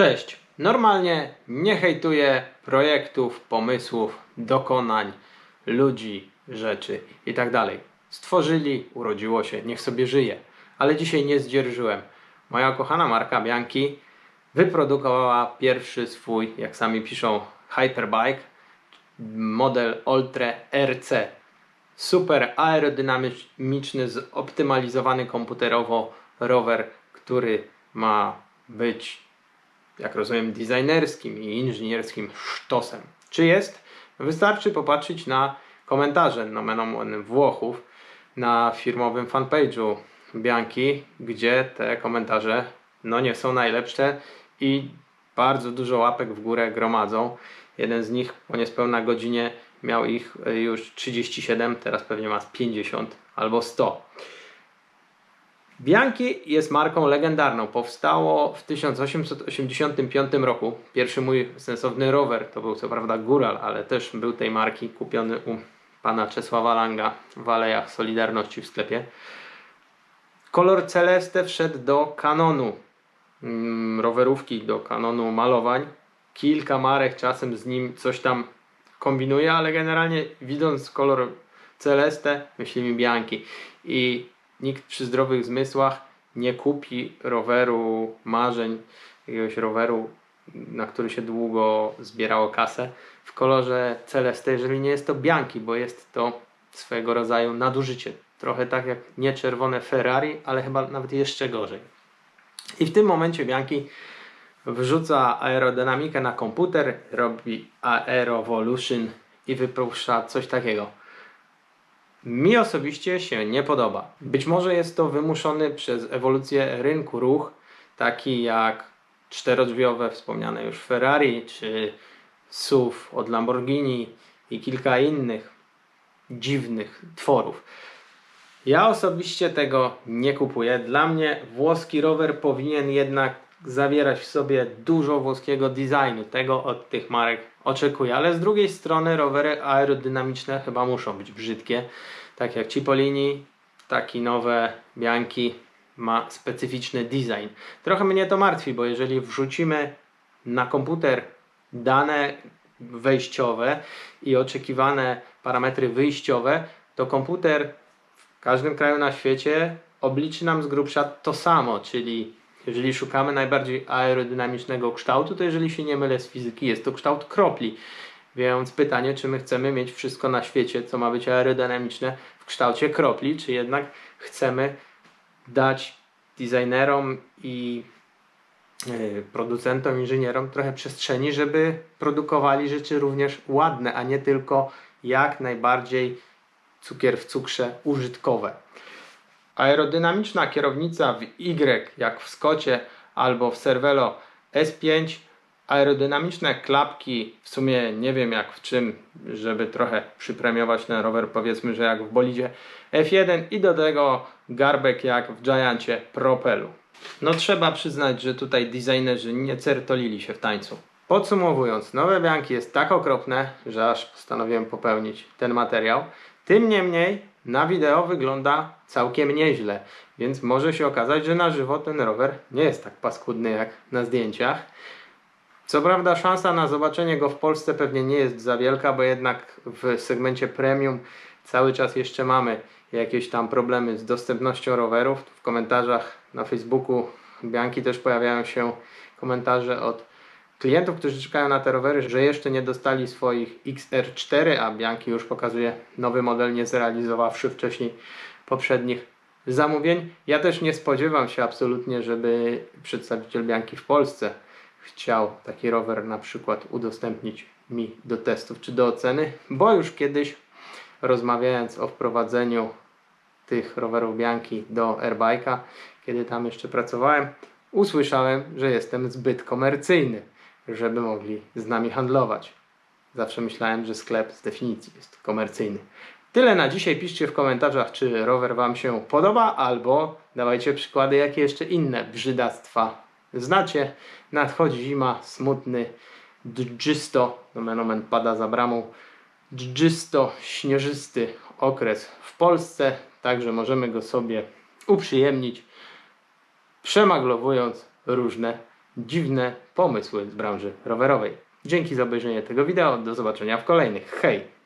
Cześć. Normalnie nie hejtuję projektów, pomysłów, dokonań, ludzi, rzeczy itd. Stworzyli, urodziło się, niech sobie żyje. Ale dzisiaj nie zdzierżyłem. Moja kochana marka Bianchi wyprodukowała pierwszy swój, jak sami piszą, hyperbike, model Ultra RC. Super aerodynamiczny, zoptymalizowany komputerowo rower, który ma być jak rozumiem, designerskim i inżynierskim sztosem. Czy jest? Wystarczy popatrzeć na komentarze nomen omen Włochów na firmowym fanpage'u Bianki, gdzie te komentarze no nie są najlepsze i bardzo dużo łapek w górę gromadzą. Jeden z nich po niespełna godzinie miał ich już 37, teraz pewnie ma z 50 albo 100. Bianchi jest marką legendarną. Powstało w 1885 roku. Pierwszy mój sensowny rower to był co prawda Gural, ale też był tej marki kupiony u pana Czesława Langa w Alejach Solidarności w sklepie. Kolor Celeste wszedł do kanonu mm, rowerówki, do kanonu malowań. Kilka marek czasem z nim coś tam kombinuje, ale generalnie widząc kolor Celeste myślimy Bianchi. I nikt przy zdrowych zmysłach nie kupi roweru marzeń, jakiegoś roweru, na który się długo zbierało kasę w kolorze Celeste, jeżeli nie jest to Bianchi, bo jest to swego rodzaju nadużycie. Trochę tak jak nie czerwone Ferrari, ale chyba nawet jeszcze gorzej. I w tym momencie Bianchi wrzuca aerodynamikę na komputer, robi Aerovolution i wypuszcza coś takiego. Mi osobiście się nie podoba. Być może jest to wymuszony przez ewolucję rynku ruch, taki jak czterodrzwiowe wspomniane już Ferrari czy SUV od Lamborghini i kilka innych dziwnych tworów. Ja osobiście tego nie kupuję. Dla mnie włoski rower powinien jednak zawierać w sobie dużo włoskiego designu. Tego od tych marek oczekuję. Ale z drugiej strony rowery aerodynamiczne chyba muszą być brzydkie. Tak jak Cipollini, taki nowe Bianchi ma specyficzny design. Trochę mnie to martwi, bo jeżeli wrzucimy na komputer dane wejściowe i oczekiwane parametry wyjściowe, to komputer w każdym kraju na świecie obliczy nam z grubsza to samo, czyli jeżeli szukamy najbardziej aerodynamicznego kształtu, to jeżeli się nie mylę z fizyki, jest to kształt kropli. Więc pytanie, czy my chcemy mieć wszystko na świecie, co ma być aerodynamiczne w kształcie kropli, czy jednak chcemy dać designerom i yy, producentom, inżynierom trochę przestrzeni, żeby produkowali rzeczy również ładne, a nie tylko jak najbardziej cukier w cukrze użytkowe. Aerodynamiczna kierownica w Y, jak w Skocie albo w Cervelo S5, aerodynamiczne klapki, w sumie nie wiem jak w czym, żeby trochę przypremiować ten rower, powiedzmy, że jak w bolidzie F1 i do tego garbek jak w Giancie Propelu. No trzeba przyznać, że tutaj designerzy nie certolili się w tańcu. Podsumowując, nowe Bianki jest tak okropne, że aż postanowiłem popełnić ten materiał. Tym niemniej na wideo wygląda całkiem nieźle, więc może się okazać, że na żywo ten rower nie jest tak paskudny jak na zdjęciach. Co prawda szansa na zobaczenie go w Polsce pewnie nie jest za wielka, bo jednak w segmencie premium cały czas jeszcze mamy jakieś tam problemy z dostępnością rowerów. W komentarzach na Facebooku Bianki też pojawiają się komentarze od klientów, którzy czekają na te rowery, że jeszcze nie dostali swoich XR4, a Bianki już pokazuje nowy model, nie zrealizowawszy wcześniej poprzednich zamówień. Ja też nie spodziewam się absolutnie, żeby przedstawiciel Bianki w Polsce chciał taki rower na przykład udostępnić mi do testów czy do oceny, bo już kiedyś rozmawiając o wprowadzeniu tych rowerów Bianki do Airbike'a, kiedy tam jeszcze pracowałem, usłyszałem, że jestem zbyt komercyjny żeby mogli z nami handlować. Zawsze myślałem, że sklep z definicji jest komercyjny. Tyle na dzisiaj. Piszcie w komentarzach, czy rower Wam się podoba, albo dawajcie przykłady, jakie jeszcze inne brzydactwa znacie. Nadchodzi zima, smutny, dżisto, nomen omen pada za bramą, dżisto, śnieżysty okres w Polsce, także możemy go sobie uprzyjemnić, przemaglowując różne dziwne pomysły z branży rowerowej. Dzięki za obejrzenie tego wideo. Do zobaczenia w kolejnych. Hej!